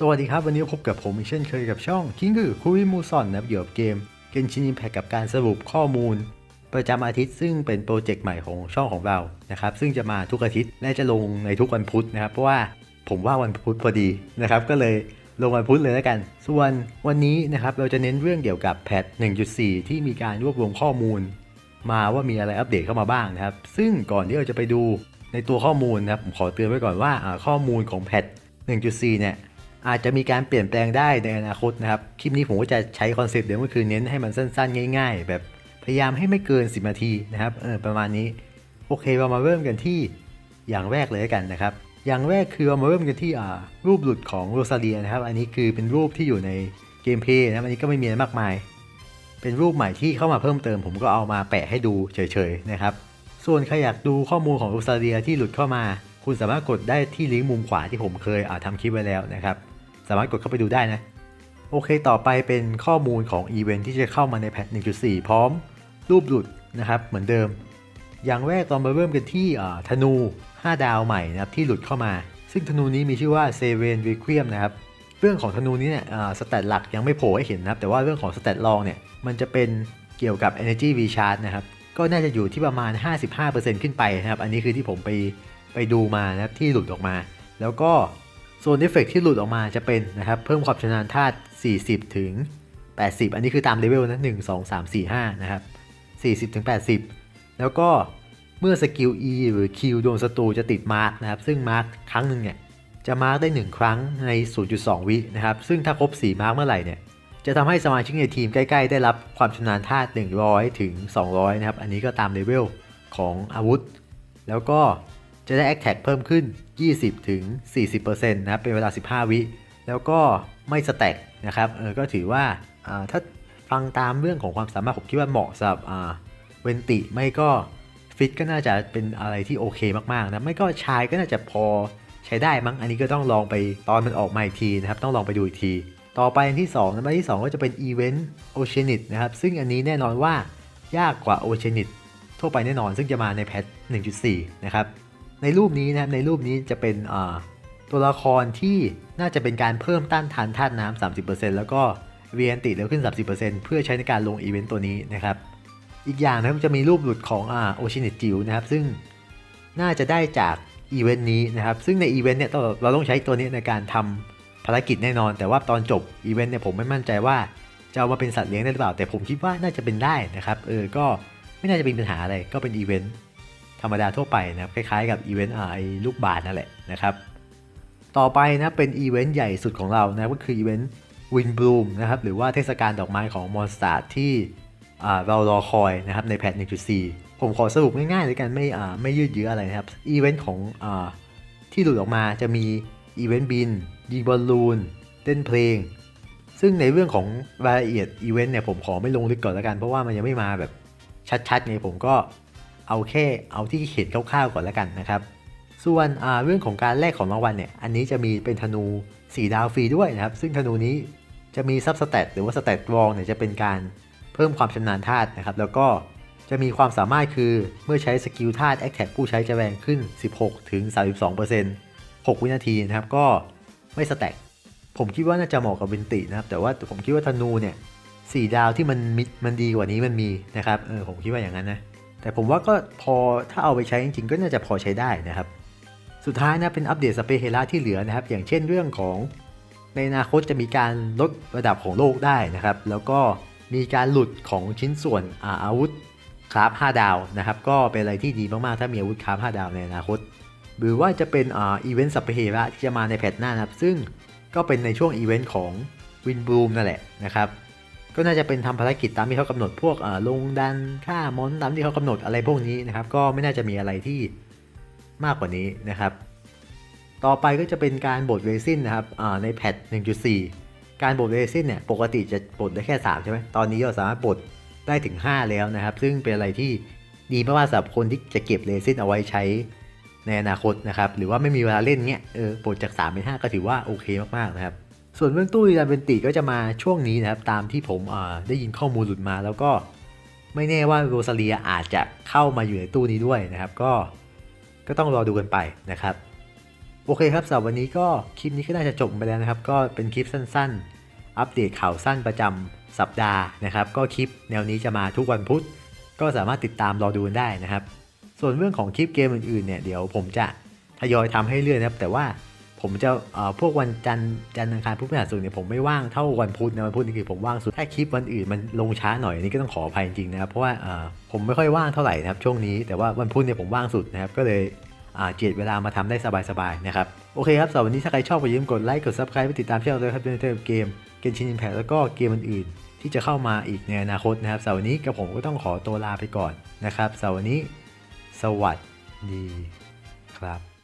สวัสดีครับ วันนี้พบกับผมอีกเช่นเคยกับช่องคิงคือคุยมูซอนนะครับเกี่ยวกับเกมเกนชิน i ิ p แพ t กับการสรุปข้อมูล ประจำอาทิตย์ซึ่งเป็นโปรเจกต์ใหม่ของช่องของเรานะครับซึ่งจะมาทุกอาทิตย์และจะลงในทุกวันพุธนะครับ เพราะว่าผมว่าวันพุธพอดีนะครับ ก็เลยลงวันพุธเลยแล้วกัน ส่วนวันนี้นะครับเราจะเน้นเรื่องเกี่ยวกับแพท 1.4 ที่มีการรวบรวมข้อมูล มาว่ามีอะไรอัปเดตเข้ามาบ้างนะครับ ซึ่งก่อนที่เราจะไปดูในตัวข้อมูลนะครับผมขอเตือนไว้ก่อนว่าอ่าข้อมูลของแพท 1.4 เนี่ย อาจจะมีการเปลี่ยนแปลงได้ในอนาคตนะครับ คลิปนี้ผมก็จะใช้คอนเซปต์เดิมก็คือเน้นให้มันสั้นๆ ง่าย ๆ แบบพยายามให้ไม่เกิน 10 นาทีนะครับเออประมาณนี้ โอเคเรามาเริ่มกันที่อย่างแรกเลยกันนะครับ อย่างแรกคือเรามาเริ่มกันที่อ่ารูปหลุดของโรซาเลียนะครับ อันนี้คือเป็นรูปที่อยู่ในเกมเพย์นะครับอันนี้ก็ไม่มีอะไรมากมาย เป็นรูปใหม่ที่เข้ามาเพิ่มเติม ผมก็เอามาแปะให้ดูเฉยๆนะครับ ส่วนใครอยากดูข้อมูลของโรซาเลียที่หลุดเข้ามา คุณสามารถกดได้ที่ลิงก์มุมขวาที่ผมเคยอ่าทำคลิปไว้แล้วนะครับ สามารถกดเข้าไปดูได้นะ โอเคต่อไปเป็นข้อมูลของอีเวนท์ที่จะเข้ามาในแพท 1.4 พร้อม รูปหลุดนะครับ เหมือนเดิม อย่างแรกเรามาเริ่มกันที่ธนู 5 ดาวใหม่นะครับที่หลุดเข้ามา ซึ่งธนูนี้มีชื่อว่าเซเวนวิควีมนะครับเรื่องของธนูนี้เนี่ยสแตทหลักยังไม่โผล่ให้เห็นนะครับ แต่ว่าเรื่องของสแตทรองเนี่ยมันจะเป็นเกี่ยวกับ Energy Recharge นะครับ ก็น่าจะอยู่ที่ประมาณ 55%ขึ้นไปนะครับ อันนี้คือที่ผมไปไปดูมานะครับที่หลุดออกมา แล้วก็ โซนเอฟเฟกที่หลุดออกมาจะเป็นนะครับเพิ่มความชำนาญธาตุ 40 ถึง 80 อันนี้คือตามเลเวลนะ1 2 3 4 5 นะครับ 40 ถึง 80 แล้วก็เมื่อสกิล E หรือ Q โดนศัตรูจะติดมาร์กนะครับ ซึ่งมาร์กครั้งหนึ่งเนี่ยจะมาร์กได้ 1 ครั้งใน 0.2 วินะครับ ซึ่งถ้าครบ 4 มาร์กเมื่อไหร่เนี่ยจะทำให้สมาชิกในทีมใกล้ ๆ ได้รับความชำนาญธาตุ 100 ถึง 200 นะครับ อันนี้ก็ตามเลเวลของอาวุธ แล้วก็จะได้ a อ t แท็เพิ่มขึ้น 20ถึง40%นะครับเป็นเวลา 15 วิ แล้วก็ไม่สแต็กนะครับเออก็ถือว่าถ้าฟังตามเรื่องของความสามารถผมคิดว่าเหมาะสำหรับเวนติไม่ก็ฟิตก็น่าจะเป็นอะไรที่โอเคมากๆนะไม่ก็ชายก็น่าจะพอใช้ได้มั้งอันนี้ก็ต้องลองไปตอนมันออกมาอีกทีนะครับต้องลองไปดูอีกที ต่อไปอันที่2นะอันที่ 2 ก็จะเป็นอีเวนต์โอเชียนิตนะครับซึ่งอันนี้แน่นอนว่ายากกว่าโอเชียนิตทั่วไปแน่นอนซึ่งจะมาในแพท 1.4 นะครับ ในรูปนี้นะครับในรูปนี้จะเป็นตัวละครที่น่าจะเป็นการเพิ่มต้านทานธาตุน้ำ30%แล้วก็เวียนติเร็วขึ้น 30%เพื่อใช้ในการลงอีเวนต์ตัวนี้นะครับ อีกอย่างนะครับจะมีรูปหลุดของอโอชินิจิวนะครับ ซึ่งน่าจะได้จากอีเวนต์นี้นะครับ ซึ่งในอีเวนต์เนี่ยเราเราต้องใช้ตัวนี้ในการทำภารกิจแน่นอน แต่ว่าตอนจบอีเวนต์เนี่ยผมไม่มั่นใจว่าจะเอามาเป็นสัตว์เลี้ยงได้หรือเปล่า แต่ผมคิดว่าน่าจะเป็นได้นะครับ เออ ก็ไม่น่าจะเป็นปัญหาอะไร ก็เป็นอีเวนต์ ธรรมดาทั่วไปนะครับคล้ายๆกับอีเวนต์ไอลูกบาศก์นั่นแหละนะครับ ต่อไปนะเป็นอีเวนต์ใหญ่สุดของเรานะก็คืออีเวนต์วินบลูมนะครับหรือว่าเทศกาลดอกไม้ของมอนสตาร์ที่เรารอคอยนะครับในแพท 1.4 ผมขอสรุปง่ายๆเลยกันไม่ไม่ยืดเยื้ออะไรนะครับอีเวนต์ของอที่หลุดออกมาจะมีอีเวนต์บินยิงบอลลูนเต้นเพลง ซึ่งในเรื่องของรายละเอียดอีเวนต์เนี่ยผมขอไม่ลงลึกก่อนแล้วกัน เพราะว่ามันยังไม่มาแบบชัดๆไงผมก็ เอาแค่เอาที่เห็นคร่าวๆก่อนแล้วกันนะครับ ส่วนเรื่องของการแลกของรางวัลเนี่ย อันนี้จะมีเป็นธนู4ดาวฟรีด้วยนะครับ ซึ่งธนูนี้จะมีซับสแตทหรือว่าสแตทรองเนี่ยจะเป็นการเพิ่มความชำนาญธาตุนะครับ แล้วก็จะมีความสามารถคือเมื่อใช้สกิลธาตุแอคแท็กผู้ใช้จะแรงขึ้น 16ถึง32 6 วินาทีนะครับก็ไม่สแต็กผมคิดว่าน่าจะเหมาะกับเวนตินะครับ แต่ว่าผมคิดว่าธนูเนี่ยสดาวที่มันมิมันดีกว่านี้มันมีนะครับเออผมคิดว่าอย่างนั้นนะ แต่ผมว่าก็พอถ้าเอาไปใช้จริงๆ ก็น่าจะพอใช้ได้นะครับ สุดท้ายนะเป็นอัปเดตสเปเฮล่าที่เหลือนะครับ อย่างเช่นเรื่องของในอนาคตจะมีการลดระดับของโลกได้นะครับ แล้วก็มีการหลุดของชิ้นส่วนอาวุธคราฟ5ดาวนะครับ ก็เป็นอะไรที่ดีมากๆ ถ้ามีอาวุธคราฟ5ดาวในอนาคต หรือว่าจะเป็นอ่าอีเวนต์สเปเฮล่าที่จะมาในแพทหน้านะครับ ซึ่งก็เป็นในช่วงอีเวนต์ของวินบลูมนั่นแหละนะครับ ก็น่าจะเป็นทำภารกิจตามที่เขากำหนดพวกลงดันฆ่ามอนตามที่เขากำหนดอะไรพวกนี้นะครับ ก็ไม่น่าจะมีอะไรที่มากกว่านี้นะครับ ต่อไปก็จะเป็นการบดเรซินนะครับในแพท1.4 การบดเรซินเนี่ยปกติจะบดได้แค่ 3 ใช่ไหมตอนนี้เราสามารถบดได้ถึง 5 แล้วนะครับ ซึ่งเป็นอะไรที่ดีมากๆสำหรับคนที่จะเก็บเรซินเอาไว้ใช้ในอนาคตนะครับ หรือว่าไม่มีเวลาเล่นเนี้ยเออบดจาก 3 เป็น 5 ก็ถือว่าโอเคมากๆนะครับ ส่วนเรื่องตู้ดีดันเบนติก็จะมาช่วงนี้นะครับตามที่ผมได้ยินข้อมูลหลุดมาแล้วก็ไม่แน่ว่าโรซาเลียอาจจะเข้ามาอยู่ในตู้นี้ด้วยนะครับ ก็ก็ต้องรอดูกันไปนะครับ โอเคครับสำหรับวันนี้ก็คลิปนี้ก็น่าจะจบไปแล้วนะครับ ก็เป็นคลิปสั้นๆ อัปเดตข่าวสั้นประจำสัปดาห์นะครับ ก็คลิปแนวนี้จะมาทุกวันพุธ ก็สามารถติดตามรอดูกันได้นะครับ ส่วนเรื่องของคลิปเกมอื่นๆเนี่ยเดี๋ยวผมจะทยอยทำให้เรื่อยนะครับ แต่ว่า ผมจะเอ่อพวกวันจันทร์จันทร์อังคารพุธพฤหัสศุกร์เนี่ยผมไม่ว่างเท่าวันพุธนะวันพุธนี่คือผมว่างสุดถ้าคลิปวันอื่นมันลงช้าหน่อยนี่ก็ต้องขออภัยจริงๆนะครับเพราะว่าเอ่อผมไม่ค่อยว่างเท่าไหร่นะครับช่วงนี้แต่ว่าวันพุธเนี่ยผมว่างสุดนะครับก็เลยอ่าเจียดเวลามาทำได้สบายๆนะครับโอเคครับสำหรับวันนี้ถ้าใครชอบก็อย่าลืมกดไลค์กด subscribe ไปติดตามช่องด้วยครับเป็นเรื่องเกมเกมชินอิมแพแล้วก็เกมอื่นๆที่จะเข้ามาอีกในอนาคตนะครับสำหรับวันนี้กับผมก็ต้องขอตัวลาไปก่อนนะครับสำหรับวันนี้ สวัสดีครับ